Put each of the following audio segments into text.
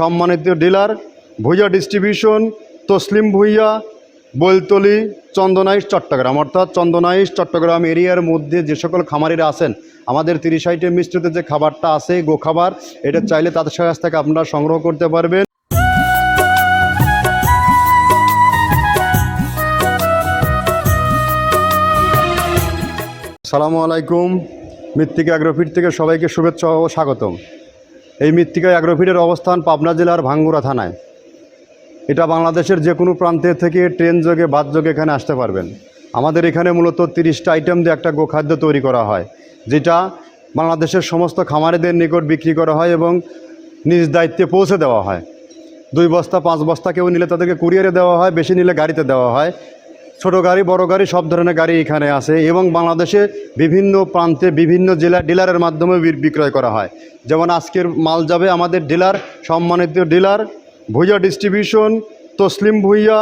সম্মানিত dealer, Bhuiya distribution, Taslim Bhuiya, Boiltoli, Chandanaish, Chittagong. অর্থাৎ চন্দনাইশ, চট্টগ্রাম এরিয়ার মধ্যে যে সকল খামারিরা আছেন, আমাদের তিরিশ আইটেম মিশ্রিত যে খাবারটা আছে, গো খাবার, এটা চাইলে তাদের কাছ থেকে আপনারা সংগ্রহ করতে পারবেন। সালামু আলাইকুম। মৃত্তিকা অ্যাগ্রোফিট থেকে সবাইকে শুভেচ্ছা ও স্বাগতম। এই মৃত্তিকা অ্যাগ্রোফিটের অবস্থান পাবনা জেলার ভাঙ্গুড়া থানায়। এটা বাংলাদেশের যে কোনো প্রান্তের থেকে ট্রেন যোগে, বাস যোগে এখানে আসতে পারবেন। আমাদের এখানে মূলত তিরিশটা আইটেম দিয়ে একটা গোখাদ্য তৈরি করা হয়, যেটা বাংলাদেশের সমস্ত খামারিদের নিকট বিক্রি করা হয় এবং নিজ দায়িত্বে পৌঁছে দেওয়া হয়। দুই বস্তা, পাঁচ বস্তা কেউ নিলে তাদেরকে কুরিয়ারে দেওয়া হয়, বেশি নিলে গাড়িতে দেওয়া হয়। ছোট গাড়ি, বড় গাড়ি, সব ধরনের গাড়ি এখানে আছে এবং বাংলাদেশে বিভিন্ন প্রান্তে বিভিন্ন জেলা ডিলারের মাধ্যমে বিক্রয় করা হয়। যেমন আজকের মাল যাবে আমাদের ডিলার, সম্মানিত ডিলার, ভুইয়া ডিস্ট্রিবিউশন, তসলিম ভুইয়া,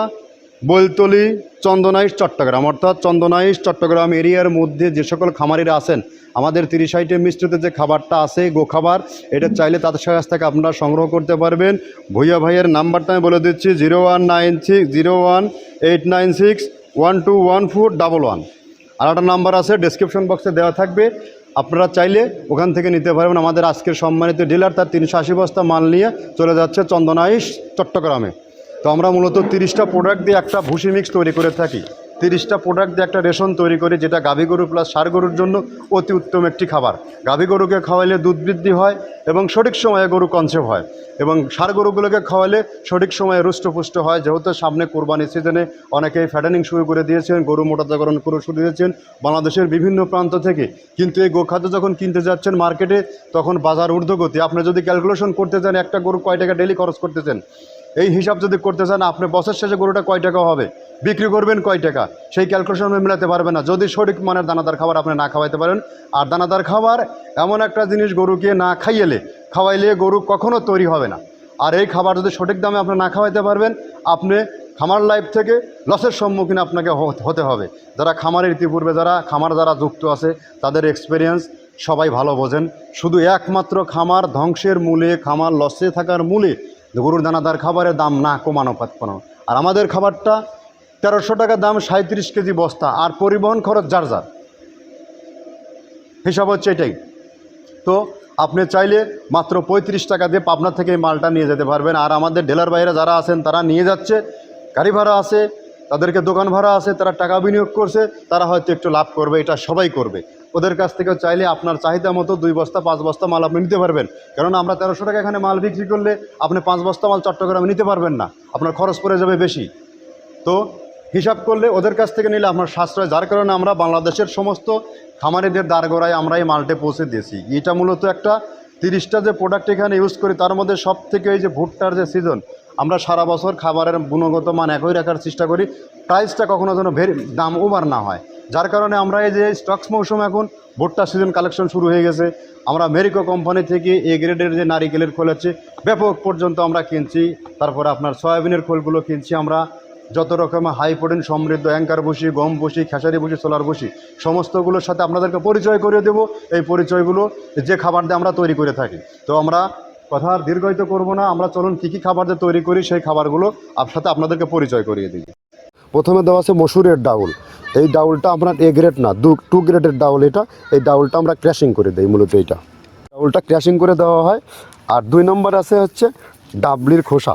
বৈলতলি, চন্দনাইশ, চট্টগ্রাম। অর্থাৎ চন্দনাইশ, চট্টগ্রাম এরিয়ার মধ্যে যে সকল খামারিরা আছেন, আমাদের তিরিশ আইটেম মিশ্রিত যে খাবারটা আছে, গো খাবার, এটা চাইলে তাদের কাছ থেকে আপনারা সংগ্রহ করতে পারবেন। ভুইয়া ভাইয়ের নাম্বারটা আমি বলে দিচ্ছি, zero one nine six, zero one eight nine six one two one four double one আর একটা নাম্বার আছে ডিসক্রিপশন বক্সে দেওয়া থাকবে। আপনারা চাইলে ওখান থেকে নিতে পারবেন। আমাদের আজকের সম্মানিত ডিলার, তার তিনশো আশি বস্তা মাল নিয়ে চলে যাচ্ছে চন্দনাইশ, চট্টগ্রামে। তো আমরা মূলত তিরিশটা প্রোডাক্ট দিয়ে একটা ভুসি মিক্স তৈরি করে থাকি। তিরিশটা প্রোডাক্ট দিয়ে একটা রেশন তৈরি করি, যেটা গাভী গরু প্লাস ষাঁড় গরুর জন্য অতি উত্তম একটি খাবার। গাভী গরুকে খাওয়াইলে দুধ বৃদ্ধি হয় এবং সঠিক সময়ে গরু কনসেপ্ট হয় এবং ষাঁড় গরুগুলোকে খাওয়ালে সঠিক সময়ে রুষ্টপুষ্ট হয়। যেহেতু সামনে কোরবানি সিজনে অনেকেই ফ্যাটেনিং শুরু করে দিয়েছেন, গরু মোটাতাকরণ করে শুরু দিয়েছেন বাংলাদেশের বিভিন্ন প্রান্ত থেকে। কিন্তু এই গোখাদ্য যখন কিনতে যাচ্ছেন মার্কেটে তখন বাজার ঊর্ধ্বগতি। আপনি যদি ক্যালকুলেশন করতে চান, একটা গরু কয় টাকা ডেলি খরচ করতেছেন? এই হিসাব যদি করতে চান, আপনি বছর শেষে গরুটা কয় টাকা হবে? বিক্রি করবেন কয় টাকা? সেই ক্যালকুলেশন মেলাতে পারবেন না। যদি সঠিক মানের দানাদার খাবার আপনি না খাওয়াইতে পারেন, আর দানাদার খাবার এমন একটা জিনিস গরুকে না খাইয়েলে, খাওয়াইলে গরু কখনো তৈরি হবে না। আর এই খাবার যদি সঠিক দামে আপনি না খাওয়াইতে পারবেন, আপনি খামার লাইফ থেকে লসের সম্মুখীন আপনাকে হতে হবে। যারা খামারের ইতিপূর্বে, যারা খামার যারা যুক্ত আছে, তাদের এক্সপিরিয়েন্স সবাই ভালো বোঝেন। শুধু একমাত্র খামার ধ্বংসের মূলে, খামার লসে থাকার মূলে গরুর দানাদার খাবারের দাম না কমানো পাতপানো আর আমাদের খাবারটা তেরোশো টাকা দাম সাঁত্রিশ কেজি বস্তা। আর পরিবহন খরচ যার যার। হিসাব হচ্ছে এটাই। তো আপনি চাইলে মাত্র পঁয়ত্রিশ টাকা দিয়ে পাবনা থেকে মালটা নিয়ে যেতে পারবেন। আর আমাদের ডেলার বাইরে যারা আছেন, তারা নিয়ে যাচ্ছে। গাড়ি ভাড়া আছে, তাদেরকে দোকান ভাড়া আছে, তারা টাকা বিনিয়োগ করছে, তারা হয়তো একটু লাভ করবে, এটা সবাই করবে। ওদের কাছ থেকে চাইলে আপনার চাহিদা মতো দুই বস্তা, পাঁচ বস্তা মাল আপনি নিতে পারবেন। কারণ আমরা তেরোশো টাকা এখানে মাল বিক্রি করলে আপনি পাঁচ বস্তা মাল চট্টগ্রামে নিতে পারবেন না। আপনার খরচ পড়ে যাবে বেশি। তো হিসাব করলে ওদের কাছ থেকে নিলে আপনার সাশ্রয়। যার কারণে আমরা বাংলাদেশের সমস্ত খামারিদের দ্বারগোড়ায় আমরা এই মালটে পৌঁছে দিয়েছি। এটা মূলত একটা তিরিশটা যে প্রোডাক্ট এখানে ইউজ করি, তার মধ্যে সব থেকে এই যে ভুট্টার যে সিজন আমরা সারা বছর খাবারের গুণগত মান একই রাখার চেষ্টা করি। প্রাইসটা কখনো যেন ভেরি, দাম ওভার না হয়। যার কারণে আমরা এই যে স্টকস মৌসুম এখন, ভুট্টা সিজন কালেকশন শুরু হয়ে গেছে। আমরা মেরিকো কোম্পানি থেকে এ গ্রেডের যে নারিকেলের খোল আছে, ব্যাপক পর্যন্ত আমরা কিনছি। তারপরে আপনার সয়াবিনের খোলগুলো কিনছি আমরা। যত রকমের হাই প্রোটিন সমৃদ্ধ অ্যাঙ্কার বসি, গম বসি, খেসারি বসি সোলার বসি, সমস্তগুলোর সাথে আপনাদেরকে পরিচয় করে দেব। এই পরিচয়গুলো যে খাবার দিয়ে আমরা তৈরি করে থাকি। তো আমরা কথা আর দীর্ঘায়িত করব না। আমরা চলুন কী কী খাবার যে তৈরি করি, সেই খাবারগুলো আপনার সাথে আপনাদেরকে পরিচয় করিয়ে দিই। প্রথমে দেওয়া আছে মসুরের ডাউল। এই ডাউলটা আপনার এ গ্রেড না, দু, টু গ্রেডের ডাউল এটা। এই ডাউলটা আমরা ক্র্যাশিং করে দিই মূলত এইটা। ডাউলটা ক্র্যাশিং করে দেওয়া হয়। আর দুই নম্বর আছে হচ্ছে ডাবলির খোসা।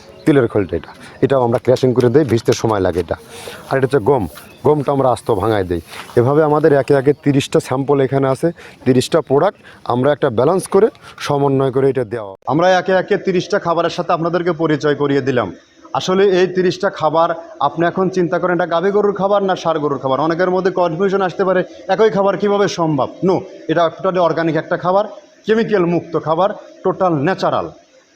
তিলের খোলটা এটা। এটাও আমরা ক্র্যাশিং করে দিই, ভিজতে সময় লাগে এটা। আর এটা হচ্ছে গম। গমটা আমরা আস্ত ভাঙায় দিই। এভাবে আমাদের একে একে তিরিশটা স্যাম্পল এখানে আছে, তিরিশটা প্রোডাক্ট আমরা একটা ব্যালেন্স করে সমন্বয় করে এটা দেওয়া। আমরা একে একে তিরিশটা খাবারের সাথে আপনাদেরকে পরিচয় করিয়ে দিলাম। আসলে এই তিরিশটা খাবার আপনি এখন চিন্তা করেন, এটা গাভী গরুর খাবার না সার গরুর খাবার? অনেকের মধ্যে কনফিউশন আসতে পারে, একই খাবার কীভাবে সম্ভব? নো এটা টোটালি অর্গানিক একটা খাবার কেমিক্যাল মুক্ত খাবার টোটাল ন্যাচারাল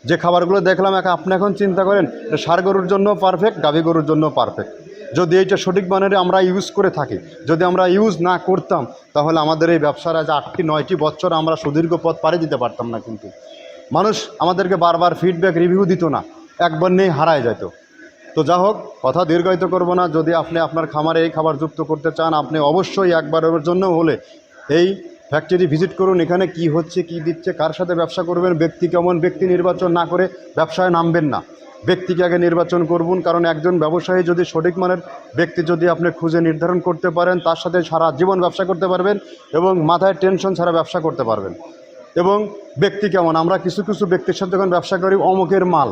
যে খাবারগুলো দেখলাম, এক আপনি এখন চিন্তা করেন সার গরুর জন্য পারফেক্ট গাভী গরুর জন্য পারফেক্ট যদি এইটা সঠিক মানের আমরা ইউজ করে থাকি, যদি আমরা ইউজ না করতাম, তাহলে আমাদের এই ব্যবসার আজ আটটি, নয়টি বছর আমরা সুদীর্ঘ পথ পাড়ি দিতে পারতাম না কিন্তু। মানুষ আমাদেরকে বারবার ফিডব্যাক রিভিউ দিত না, একবার নেই হারায় যেত। তো যা হোক, কথা দীর্ঘায়িত করব না। যদি আপনি আপনার খামারে এই খাবার যুক্ত করতে চান, আপনি অবশ্যই একবারের জন্য হলে এই ফ্যাক্টরি ভিজিট করুন, এখানে কি হচ্ছে, কি দিচ্ছে, কার সাথে ব্যবসা করবেন, ব্যক্তি কেমন, ব্যক্তি নির্বাচন না করে ব্যবসায় নামবেন না। ব্যক্তিকে আগে নির্বাচন করুন, কারণ একজন ব্যবসায়ী যদি সঠিক মানের ব্যক্তি যদি আপনি খুঁজে নির্ধারণ করতে পারেন, তার সাথে সারা জীবন ব্যবসা করতে পারবেন এবং মাথায় টেনশন ছাড়া ব্যবসা করতে পারবেন। এবং ব্যক্তি কেমন, আমরা কিছু কিছু ব্যক্তির সাথে যখন ব্যবসা করি, অমুকের মাল।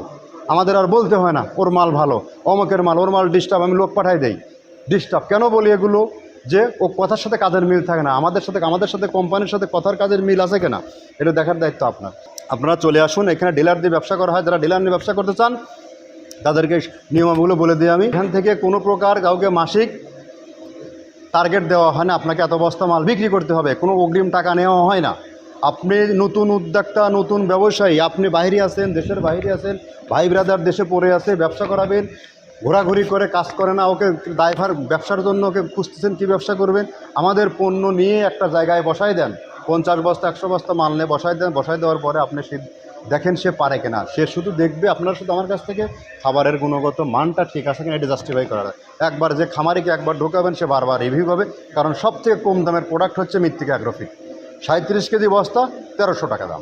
আমাদের আর বলতে হয় না, ওর মাল ভালো, অমুকের মাল, ওর মাল ডিস্টার্ব আমি লোক পাঠাই দেই। ডিস্টার্ব কেন বলি এগুলো? যে ও কথার সাথে কাজের মিল থাকে না, আমাদের সাথে আমাদের সাথে কোম্পানির সাথে কথার কাজের মিল আছে কিনা, এটা দেখার দায়িত্ব আপনার। আপনারা চলে আসুন, এখানে ডিলার দিয়ে ব্যবসা করা হয়, যারা ডিলার নিয়ে ব্যবসা করতে চান, তাদেরকে নিয়মাবলী বলে দিই আমি, এখান থেকে কোনো প্রকার কাউকে মাসিক টার্গেট দেওয়া হয় না, আপনাকে এত বস্তা মাল বিক্রি করতে হবে, কোনো অগ্রিম টাকা নেওয়া হয় না। আপনি নতুন উদ্যোক্তা, নতুন ব্যবসায়ী, আপনি বাইরে আছেন, দেশের বাইরে আছেন ভাই ব্রাদার দেশে পড়ে আছে, ব্যবসা করাবেন ঘোরাঘুরি করে কাজ করে না, ওকে ড্রাইভার ব্যবসার জন্য ওকে খুঁজতেছেন, কী ব্যবসা করবেন? আমাদের পণ্য নিয়ে একটা জায়গায় বসাই দেন। পঞ্চাশ বস্তা, একশো বস্তা মাল নিয়ে বসাই দেন, বসাই দেওয়ার পরে আপনি সে দেখেন সে পারে কিনা। সে শুধু দেখবে, আপনার শুধু আমার কাছ থেকে খাবারের গুণগত মানটা ঠিক আছে কিনা, এটা জাস্টিফাই করা যায় একবার যে খামারিকে একবার ঢোকাবেন সে বারবার রিভিউ পাবে, কারণ সবথেকে কম দামের প্রোডাক্ট হচ্ছে মৃত্তিকা অ্যাগ্রোফিট সাঁত্রিশ কেজি বস্তা, তেরোশো টাকা দাম।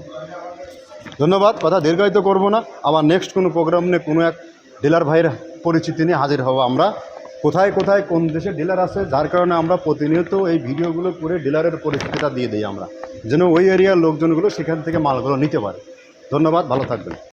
ধন্যবাদ, কথা দীর্ঘায়িত করব না। আবার নেক্সট কোনো প্রোগ্রাম নিয়ে কোনো এক ডিলার ভাইয়ের পরিচিতি নিয়ে হাজির হব আমরা। কোথায় কোথায় কোন দেশে ডিলার আছে, যার কারণে আমরা প্রতিনিয়ত এই ভিডিওগুলো করে ডিলারের পরিচিতিটা দিয়ে দিই আমরা। যেন ওই এরিয়ার লোকজনগুলো সেখান থেকে মালগুলো নিতে পারে। ধন্যবাদ, ভালো থাকবেন।